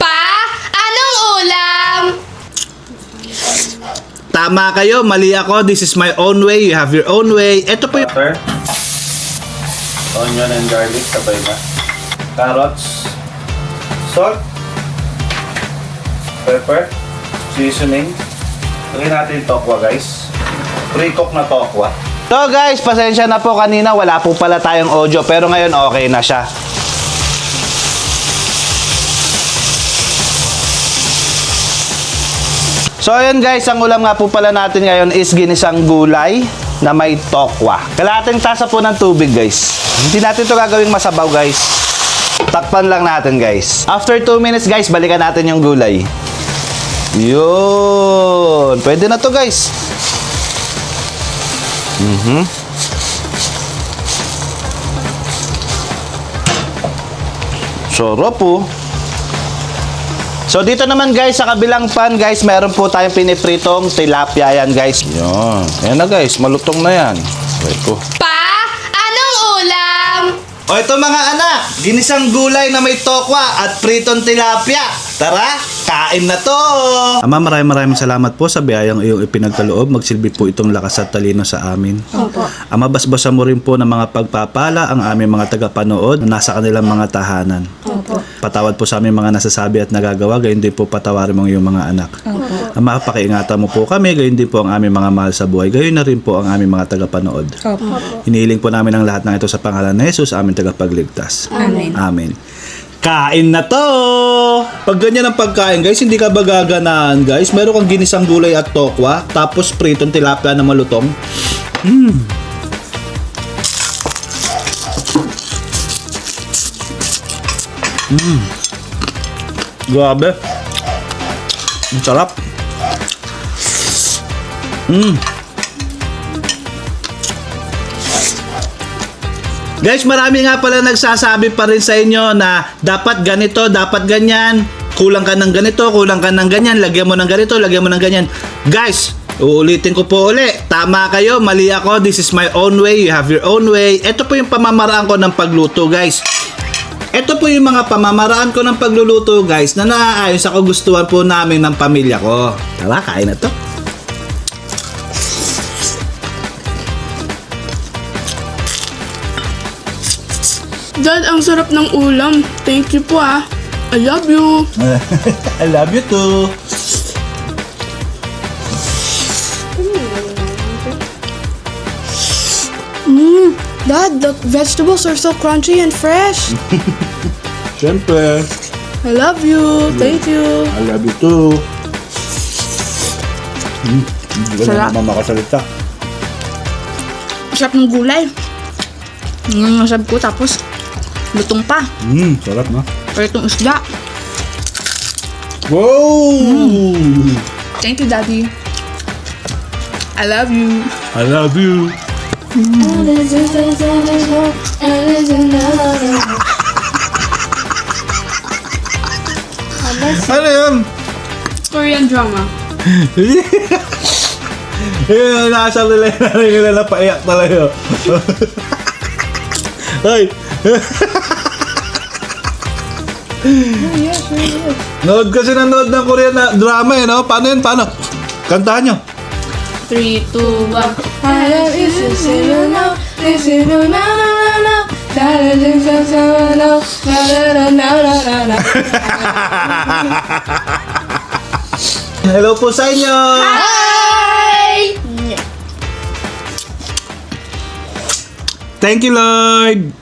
Pa, anong ulam? Tama kayo, mali ako. This is my own way. You have your own way. Ito po yung... Pepper. Onion and garlic, sabay na. Carrots. Salt. Pepper. Seasoning. Lagyan natin yung tokwa, guys. Pre-cook na tokwa. So guys, pasensya na po kanina. Wala po pala tayong audio. Pero ngayon okay na siya. So ayun guys, ang ulam nga po pala natin ngayon is ginisang gulay na may tokwa. Kalating tasa po ng tubig guys. Hindi natin to gagawing masabaw guys. Takpan lang natin guys. After 2 minutes guys, balikan natin yung gulay. Yun. Pwede na to guys. Sarap po. So dito naman guys, sa kabilang pan guys, meron po tayong pinipritong tilapia yan guys. Yan. Yan na guys, malutong na yan. Wait ko. Pa, anong ulam? O ito mga anak, ginisang gulay na may tokwa at pritong tilapia. Tara, kain na to! Ama, maraming maraming salamat po sa biyayang iyong ipinagkaloob. Magsilbi po itong lakas at talino sa amin. Opo. Ama, basbasa mo rin po ng mga pagpapala ang aming mga tagapanood na nasa kanilang mga tahanan. Opo. Patawad po sa aming mga nasasabi at nagagawa, gayon din po patawarin mo iyong mga anak. Opo. Ama, pakiingatan mo po kami, gayon din po ang aming mga mahal sa buhay. Gayon na rin po ang aming mga tagapanood. Hinihiling po namin ang lahat ng ito sa pangalan ni Jesus, aming tagapagligtas. Amen. Amen. Kain na to! Pag ganyan ang pagkain, guys, hindi ka ba gaganaan, guys? Meron kang ginisang gulay at tokwa, tapos pritong tilapia na malutong. Mm. Mm. Grabe. Ang sarap. Mm. Guys, marami nga pala nagsasabi pa rin sa inyo na dapat ganito, dapat ganyan. Kulang ka ng ganito, kulang ka ng ganyan, lagyan mo ng ganito, lagyan mo ng ganyan. Guys, uulitin ko po uli. Tama kayo, mali ako. This is my own way, you have your own way. Ito po yung pamamaraan ko ng pagluto, guys. Ito po yung mga pamamaraan ko ng pagluluto, guys, na naaayon sa kagustuhan po namin ng pamilya ko. Tara, kain na to. Dad, ang sarap ng ulam. Thank you po ah. I love you. I love you too. Dad, the vegetables are so crunchy and fresh. Siyempre. I love you. Thank you. I love you too. Hmm, hindi Sarap. na naman makasalita. Sarap ng gulay. Ang masarap ko tapos lutong pa. Hmm, sarap na. Pero itong isda. Wow! Thank you, Daddy. I love you. I love you. Ano yun? Korean drama. Yun, nasa nila yung narinig nila na paiyak talaga. Ay! Nood kasi nanood ng Korean na drama eh, no? Paano yun? Paano? Kantahan nyo. 3, 2, 1 is no, no, no, no, no Dala din sa Hello po sa inyo! Hi! Thank you, Lord!